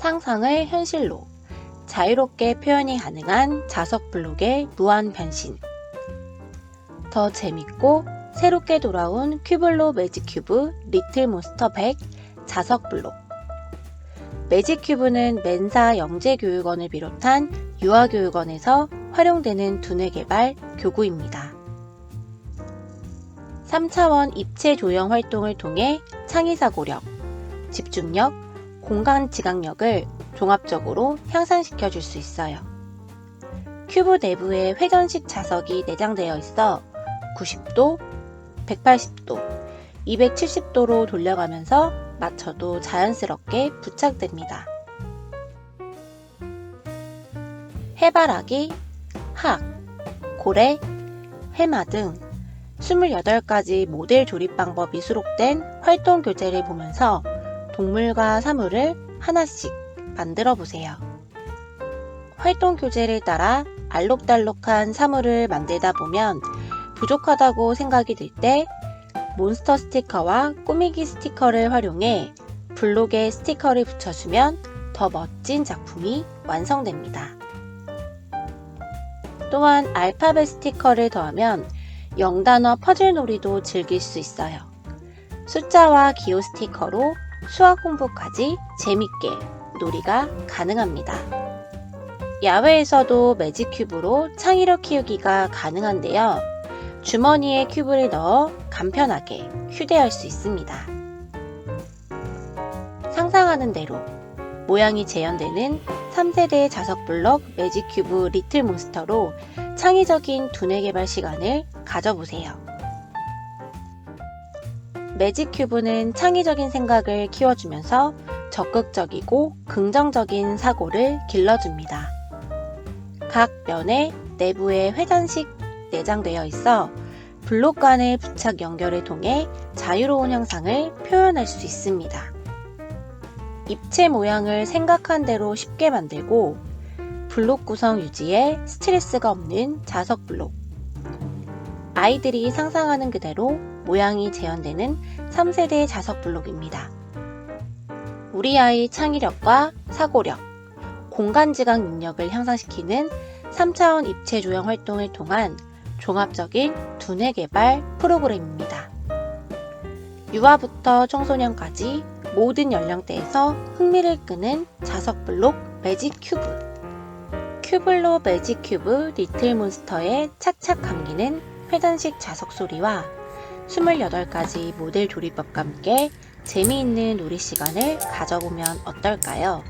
상상을 현실로 자유롭게 표현이 가능한 자석 블록의 무한 변신. 더 재밌고 새롭게 돌아온 큐블로 매직 큐브 리틀 몬스터 100 자석 블록. 매직 큐브는 멘사 영재교육원을 비롯한 유아교육원에서 활용되는 두뇌 개발 교구입니다. 3차원 입체 조형 활동을 통해 창의사고력, 집중력, 공간 지각력을 종합적으로 향상시켜 줄 수 있어요. 큐브 내부에 회전식 자석이 내장되어 있어 90도, 180도, 270도로 돌려가면서 맞춰도 자연스럽게 부착됩니다. 해바라기, 학, 고래, 해마 등 28가지 모델 조립 방법이 수록된 활동 교재를 보면서 동물과 사물을 하나씩 만들어 보세요. 활동 교재를 따라 알록달록한 사물을 만들다 보면 부족하다고 생각이 들 때 몬스터 스티커와 꾸미기 스티커를 활용해 블록에 스티커를 붙여주면 더 멋진 작품이 완성됩니다. 또한 알파벳 스티커를 더하면 영단어 퍼즐 놀이도 즐길 수 있어요. 숫자와 기호 스티커로 수학 공부까지 재밌게 놀이가 가능합니다. 야외에서도 매직 큐브로 창의력 키우기가 가능한데요. 주머니에 큐브를 넣어 간편하게 휴대할 수 있습니다. 상상하는 대로 모양이 재현되는 3세대 자석 블럭 매직 큐브 리틀 몬스터로 창의적인 두뇌 개발 시간을 가져보세요. 매직 큐브는 창의적인 생각을 키워주면서 적극적이고 긍정적인 사고를 길러줍니다. 각 면에 내부에 회전식 내장되어 있어 블록 간의 부착 연결을 통해 자유로운 형상을 표현할 수 있습니다. 입체 모양을 생각한 대로 쉽게 만들고 블록 구성 유지에 스트레스가 없는 자석 블록. 아이들이 상상하는 그대로 모양이 재현되는 3세대 자석 블록입니다. 우리 아이 창의력과 사고력, 공간 지각 능력을 향상시키는 3차원 입체 조형 활동을 통한 종합적인 두뇌 개발 프로그램입니다. 유아부터 청소년까지 모든 연령대에서 흥미를 끄는 자석 블록 매직 큐브. 큐블로 매직 큐브 리틀 몬스터에 착착 감기는 회전식 자석 소리와 28가지 모델 조리법과 함께 재미있는 놀이 시간을 가져보면 어떨까요?